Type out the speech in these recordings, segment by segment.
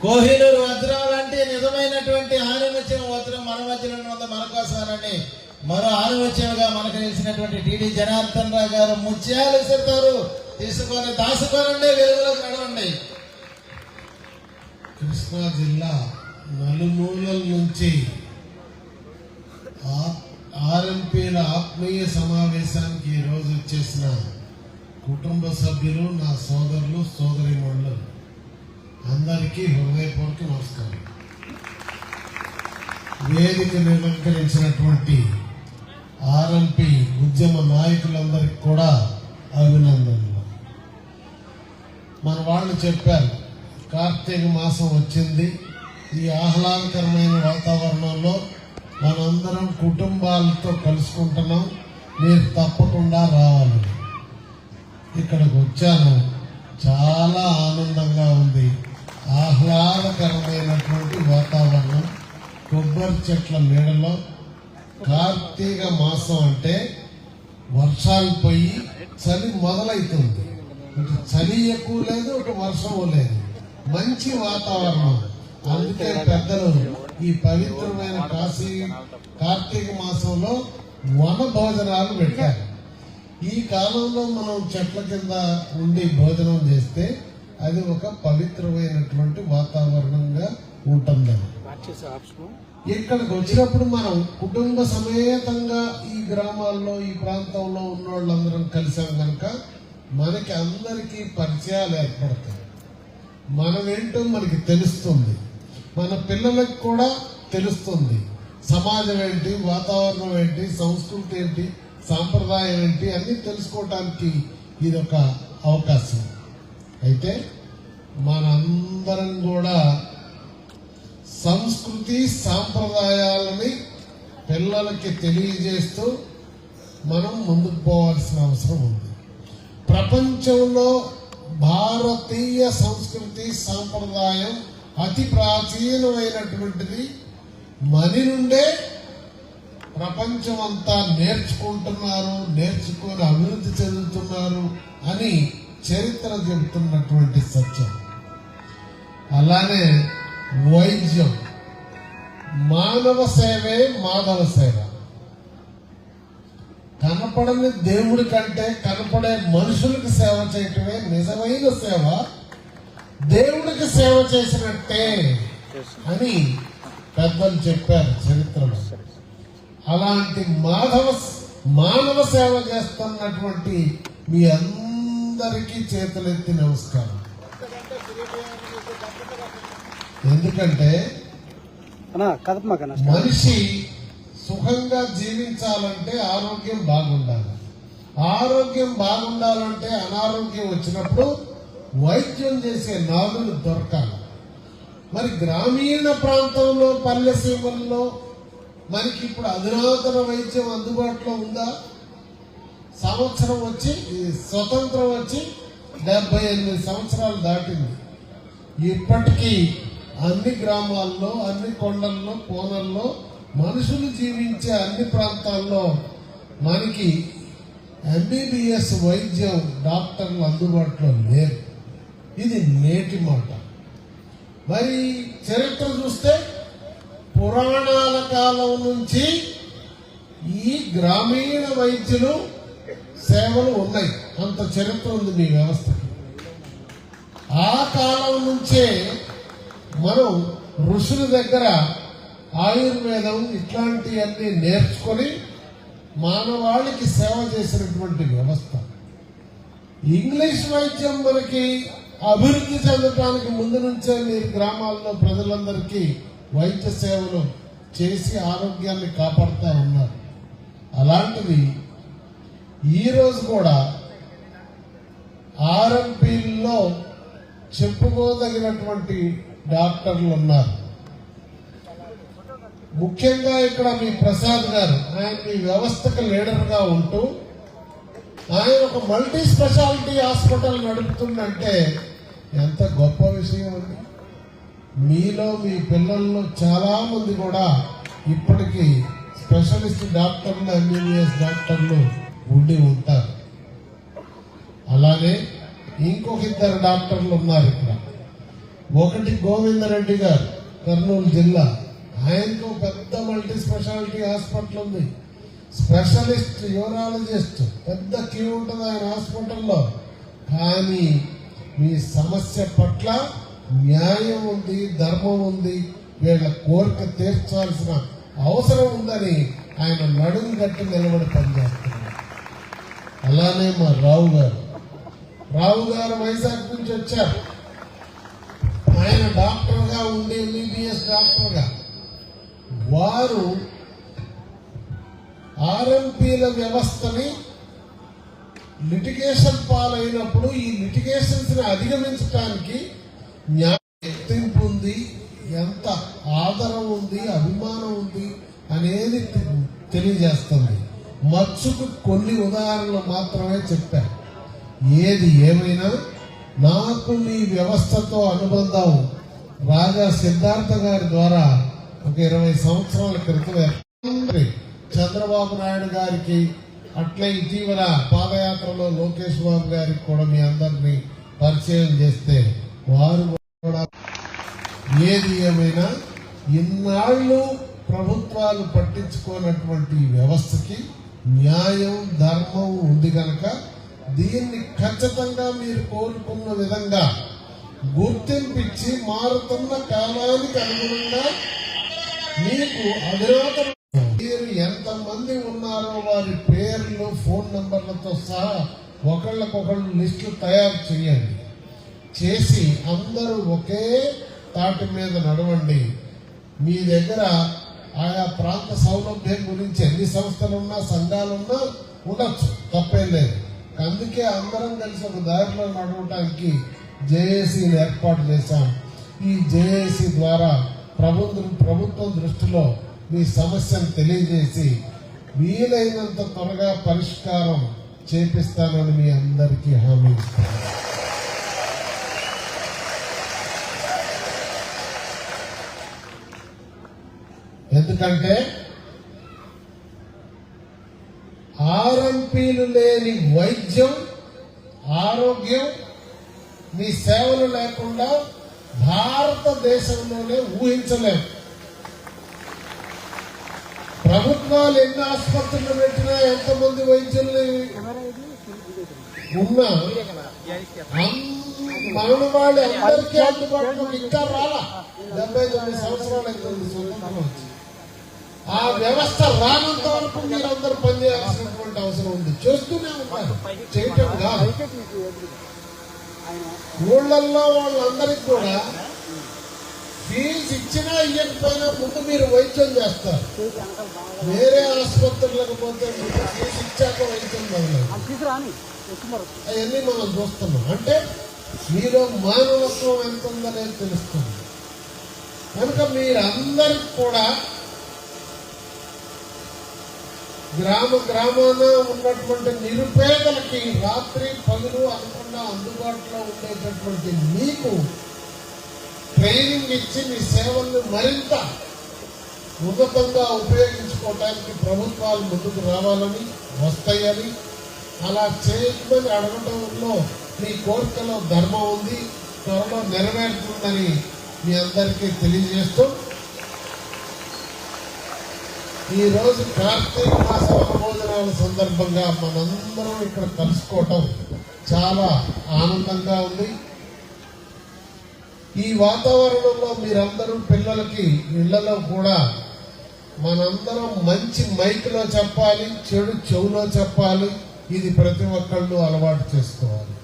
కోహినూరు వజ్రం లాంటి నిజమైనటువంటి ఆనిమత్యం వజ్రం మన మధ్యలో మన కోసమని మరో ఆనిమత్యంగా మనకు తెలిసినటువంటి టిడి జనార్దన్ రావు గారు ముత్యాలు ఇస్తారు తీసుకొని దాసుకోనండి వెలుగులోకి నడవండి. కృష్ణా జిల్లా నలుమూలల నుంచి ఆర్ఎంపీల ఆత్మీయ సమావేశానికి ఈరోజు వచ్చేసిన కుటుంబ సభ్యులు నా సోదరులు సోదరిమణులు. అందరికీ హృదయపూర్వక నమస్కారం. వేదిక నిర్వహించినటువంటి ఆర్ఎంపి ఉద్యమ నాయకులందరికీ కూడా అభినందనలు. మన వాళ్ళు చెప్పారు కార్తీక మాసం వచ్చింది. ఈ ఆహ్లాదకరమైన వాతావరణంలో మనందరం కుటుంబాలతో కలుసుకుంటున్నాం. మీరు తప్పకుండా రావాలి. ఇక్కడికి వచ్చాను. చాలా ఆనందంగా ఉంది. ఆహ్లాదకరమైనటువంటి వాతావరణం. కొబ్బరి చెట్ల నీడలో కార్తీక మాసం అంటే వర్షాలు పోయి చలి మొదలైతుంది. ఇటు చలి ఎక్కువ లేదు ఇటు వర్షం లేదు. మంచి వాతావరణం. అందుకే పెద్దలు ఈ పవిత్రమైన కాశీ కార్తీక మాసంలో వన భోజనాలు పెట్టారు. ఈ కాలంలో మనం చెట్ల కింద ఉండి భోజనం చేస్తే అది ఒక పవిత్రమైనటువంటి వాతావరణంగా ఉంటుందని ఇక్కడికి వచ్చినప్పుడు మనం కుటుంబ సమేతంగా ఈ గ్రామాల్లో ఈ ప్రాంతంలో ఉన్న వాళ్ళందరం కలిసాం కనుక మనకి అందరికీ పరిచయాలు ఏర్పడతాయి. మనమేంటో మనకి తెలుస్తుంది. మన పిల్లలకు కూడా తెలుస్తుంది. సమాజం ఏంటి వాతావరణం ఏంటి సంస్కృతి ఏంటి సాంప్రదాయం ఏంటి అన్ని తెలుసుకోవటానికి ఇది ఒక అవకాశం. అయితే మనందరం కూడా సంస్కృతి సాంప్రదాయాలని పిల్లలకి తెలియజేస్తూ మనం ముందుకు పోవాల్సిన అవసరం ఉంది. ప్రపంచంలో భారతీయ సంస్కృతి సాంప్రదాయం అతి ప్రాచీనమైనటువంటిది. మని నుండే ప్రపంచం అంతా నేర్చుకుంటున్నారు నేర్చుకొని అభివృద్ధి చెందుతున్నారు అని చరిత్ర చెబుతున్నటువంటి సత్యం. అలానే వైద్యం. మానవ సేవే మాధవ సేవ. కనపడని దేవుడి కంటే కనపడే మనుషులకు సేవ చేయటమే నిజమైన సేవ. దేవుడికి సేవ చేసినట్టే అని పెద్దలు చెప్పారు చరిత్రలో. అలాంటి మాధవ మానవ సేవ చేస్తున్నటువంటి మీ అందరూ అందరికీ చేతులెత్తి నమస్కారం. ఎందుకంటే మనిషి సుఖంగా జీవించాలంటే ఆరోగ్యం బాగుండాలి. ఆరోగ్యం బాగుండాలంటే అనారోగ్యం వచ్చినప్పుడు వైద్యం చేసే నాదులు దొరకాలి. మరి గ్రామీణ ప్రాంతంలో పల్లె సీమల్లో మనకి ఇప్పుడు అధునాతన వైద్యం అందుబాటులో ఉందా? సంవత్సరం వచ్చి స్వతంత్రం వచ్చి డెబ్బై ఎనిమిది సంవత్సరాలు దాటింది. ఇప్పటికీ అన్ని గ్రామాల్లో అన్ని కొండల్లో కోనల్లో మనుషులు జీవించే అన్ని ప్రాంతాల్లో మనకి ఎంబీబీఎస్ వైద్యం డాక్టర్లు అందుబాటులో లేరు. ఇది నేటి మాట. మరి చరిత్ర చూస్తే పురాణాల కాలం నుంచి ఈ గ్రామీణ వైద్యులు సేవలు ఉన్నాయి. అంత చరిత్ర ఉంది మీ వ్యవస్థ. ఆ కాలం నుంచే మనం ఋషుల దగ్గర ఆయుర్వేదం ఇట్లాంటివన్నీ నేర్చుకొని మానవాళికి సేవ చేసినటువంటి వ్యవస్థ. ఇంగ్లీష్ వైద్యం మనకి అభివృద్ధి చెందడానికి ముందు నుంచే మీరు గ్రామాల్లో ప్రజలందరికీ వైద్య సేవలు చేసి ఆరోగ్యాన్ని కాపాడుతూ ఉన్నారు. అలాంటిది ఈరోజు కూడా ఆర్ఎంపీల్లో చెప్పుకోదగినటువంటి డాక్టర్లు ఉన్నారు. ముఖ్యంగా ఇక్కడ మీ ప్రసాద్ గారు ఆయన మీ వ్యవస్థకు లీడర్గా ఉంటూ ఆయన ఒక మల్టీ స్పెషాలిటీ హాస్పిటల్ నడుపుతుందంటే ఎంత గొప్ప విషయం అండి. మీలో మీ పిల్లల్లో చాలామంది కూడా ఇప్పటికీ స్పెషలిస్ట్ డాక్టర్లు ఎంబీబీఎస్ డాక్టర్లు ఉండి ఉంటారు. అలానే ఇంకొక ఇద్దరు డాక్టర్లు ఉన్నారు ఇక్కడ. ఒకటి గోవిందరెడ్డి గారు కర్నూలు జిల్లా. ఆయనకు పెద్ద మల్టీ స్పెషాలిటీ హాస్పిటల్ ఉంది. స్పెషలిస్ట్ యూరాలజిస్ట్ పెద్ద క్యూ ఉంటుంది ఆయన హాస్పిటల్లో. కానీ మీ సమస్య పట్ల న్యాయం ఉంది ధర్మం ఉంది వీళ్ళ కోరిక తీర్చాల్సిన అవసరం ఉందని ఆయన నడుము గట్టి నిలబడి పనిచేస్తారు. అలానే మా రావు గారు. రావు గారు వైజాగ్ నుంచి వచ్చారు. ఆయన డాక్టర్గా ఉండి ఎంబీబీఎస్ డాక్టర్గా. వారు ఆర్ఎంపీల వ్యవస్థని లిటిగేషన్ పాలైనప్పుడు ఈ లిటిగేషన్స్ని అధిగమించడానికి న్యాయ గుర్తింపు ఉంది ఎంత ఆదరం ఉంది అభిమానం ఉంది అనేది తెలియజేస్తుంది. మచ్చుకు కొన్ని ఉదాహరణలు మాత్రమే చెప్పాను ఏది ఏమైనా నాకు మీ వ్యవస్థతో అనుబంధం. రాజా సిద్ధార్థ గారి ద్వారా ఒక ఇరవై సంవత్సరాల క్రితం చంద్రబాబు నాయుడు గారికి అట్లే ఇటీవల పాదయాత్రలో లోకేష్ బాబు గారికి కూడా మీ అందరినీ పరిచయం చేస్తే వారు కూడా ఏది ఏమైనా ఇన్నాళ్ళు ప్రభుత్వాలు పట్టించుకోనటువంటి వ్యవస్థకి న్యాయం ధర్మం ఉంది కనుక దీన్ని ఖచ్చితంగా మీరు కోరుకున్న విధంగా గుర్తింపిచ్చి మారుతున్న కాలానికి అనుగుణంగా మీకు అధునాతన మీరు ఎంతమంది ఉన్నారో వారి పేర్లు ఫోన్ నంబర్లతో సహా ఒకళ్ళకొకళ్ళు లిస్టు తయారు చేయండి. చేసి అందరూ ఒకే తాటి మీద నడవండి. మీ దగ్గర ఆయా ప్రాంత సౌలభ్యం గురించి ఎన్ని సంస్థలున్నా సంఘాలున్నా ఉండొచ్చు. తప్పేం లేదు. అందుకే అందరం కలిసి ఒక దారిలో నడవటానికి జేఏసీని ఏర్పాటు చేశాం. ఈ జేఏసీ ద్వారా ప్రభుత్వం ప్రభుత్వం దృష్టిలో మీ సమస్యను తెలియజేసి వీలైనంత త్వరగా పరిష్కారం చేపిస్తానని మీ అందరికీ హామీ ఇస్తాను. ఎందుకంటే ఆర్ఎంపీలు లేని వైద్యం ఆరోగ్యం మీ సేవలు లేకుండా భారతదేశంలోనే ఊహించలేము ప్రభుత్వాలు ఎన్ని ఆసుపత్రులు పెట్టినా ఎంతమంది వైద్యుల్ని ఉన్నా అన్- మన వాళ్ళు అందరికీ అందుబాటులో ఇంకా రాలా? డెబ్బై తొమ్మిది సంవత్సరాలు అయితే స్వతంత్రం వచ్చింది ఆ వ్యవస్థ రానంత వరకు మీరందరూ పనిచేయాల్సినటువంటి అవసరం ఉంది. చేస్తూనే ఉంటారు చేయటం కాదు. ఊళ్ళల్లో వాళ్ళందరికీ కూడా ఫీజు ఇచ్చినా ఇవ్వకపోయినా ముందు మీరు వైద్యం చేస్తారు. వేరే ఆసుపత్రులకు పోతే ముందు ఫీజు ఇచ్చాక వైద్యం అవన్నీ మనం చూస్తున్నాం. అంటే మీలో మానవత్వం ఎంత ఉందనేది తెలుస్తుంది. కనుక మీరందరికి కూడా గ్రామ గ్రామాన ఉన్నటువంటి నిరుపేదలకి రాత్రి పగులు అనకుండా అందుబాటులో ఉండేటటువంటి మీకు ట్రైనింగ్ ఇచ్చి మీ సేవలను మరింత ఉన్నతంగా ఉపయోగించుకోవడానికి ప్రభుత్వాలు ముందుకు రావాలని వస్తాయని అలా చేయమని అడగటంలో మీ కోరికలో ధర్మం ఉంది త్వరలో నెరవేరుతుందని మీ అందరికీ తెలియజేస్తూ ఈరోజు కార్తీక మాస వనభోజనాల సందర్భంగా మనందరం ఇక్కడ కలుసుకోవటం చాలా ఆనందంగా ఉంది. ఈ వాతావరణంలో మీరందరూ పిల్లలకి ఇళ్ళలో కూడా మనందరం మంచి మైక్లో చెప్పాలి చెడు చెవులో చెప్పాలి. ఇది ప్రతి ఒక్కళ్ళు అలవాటు చేసుకోవాలి.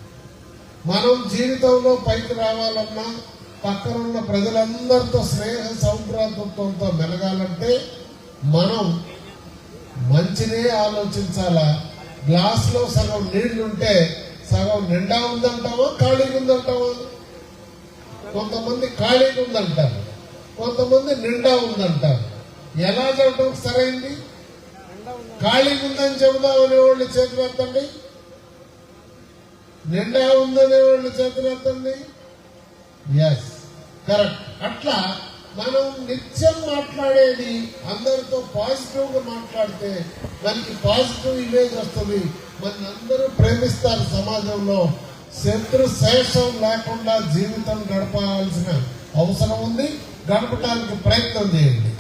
మనం జీవితంలో పైకి రావాలన్నా పక్కనున్న ప్రజలందరితో స్నేహ సౌభ్రాతృత్వంతో మెలగాలంటే మనం మంచినే ఆలోచించాలా? గ్లాస్లో సగం నీళ్ళుంటే సగం నిండా ఉందంటావా ఖాళీగా ఉందంటావా? కొంతమంది ఖాళీగా ఉందంటారు కొంతమంది నిండా ఉందంటారు. ఎలా చెప్పడం సరైంది? ఖాళీగా ఉందని చెబుదామనే వాళ్ళు చేతులెత్తండి నిండా ఉందనే వాళ్ళు చేతులెత్తండి ఎస్ కరెక్ట్ అట్లా మనం నిత్యం మాట్లాడేది అందరితో పాజిటివ్గా మాట్లాడితే మనకి పాజిటివ్ ఇమేజ్ వస్తుంది. మన అందరూ ప్రేమిస్తారు సమాజంలో. శత్రు శేషం లేకుండా జీవితం గడపాల్సిన అవసరం ఉంది. గడపడానికి ప్రయత్నం చేయండి.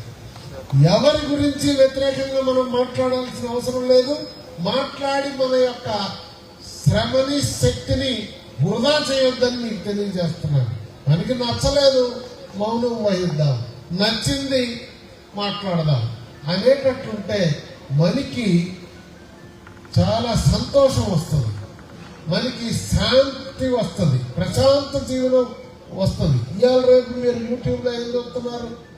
ఎవరి గురించి వ్యతిరేకంగా మనం మాట్లాడాల్సిన అవసరం లేదు. మాట్లాడి మన యొక్క శ్రమని శక్తిని వృధా చేయొద్దని మీకు తెలియజేస్తున్నాను. మనకి నచ్చలేదు. మౌనం వహిద్దాం నచ్చింది మాట్లాడదాం అనేటట్లుంటే మనకి చాలా సంతోషం వస్తుంది. మనకి శాంతి వస్తుంది. ప్రశాంత జీవనం వస్తుంది. ఇవాళ రేపు మీరు యూట్యూబ్లో ఏం చూస్తున్నారు?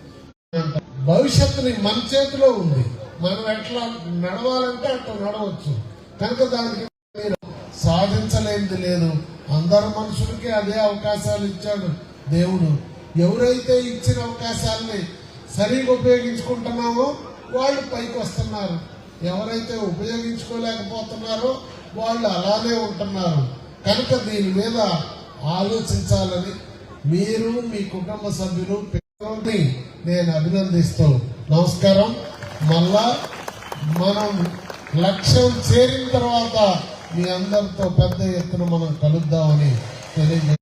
భవిష్యత్తుని మన చేతిలో ఉంది. మనం ఎట్లా నడవాలంటే అట్లా నడవచ్చు. కనుక దానికి మీరు సాధించలేనిది లేదు. అందరు మనుషులకి అదే అవకాశాలు ఇచ్చాడు దేవుడు. ఎవరైతే ఇచ్చిన అవకాశాలని సరిగా ఉపయోగించుకుంటున్నామో వాళ్ళు పైకి వస్తున్నారు. ఎవరైతే ఉపయోగించుకోలేకపోతున్నారో వాళ్ళు అలానే ఉంటున్నారు. కనుక దీని మీద ఆలోచించాలని మీరు మీ కుటుంబ సభ్యులు పిల్లల్ని నేను అభినందిస్తూ నమస్కారం. మళ్ళా మనం లక్ష్యం చేరిన తర్వాత మీ అందరితో పెద్ద ఎత్తున మనం కలుద్దామని తెలియజే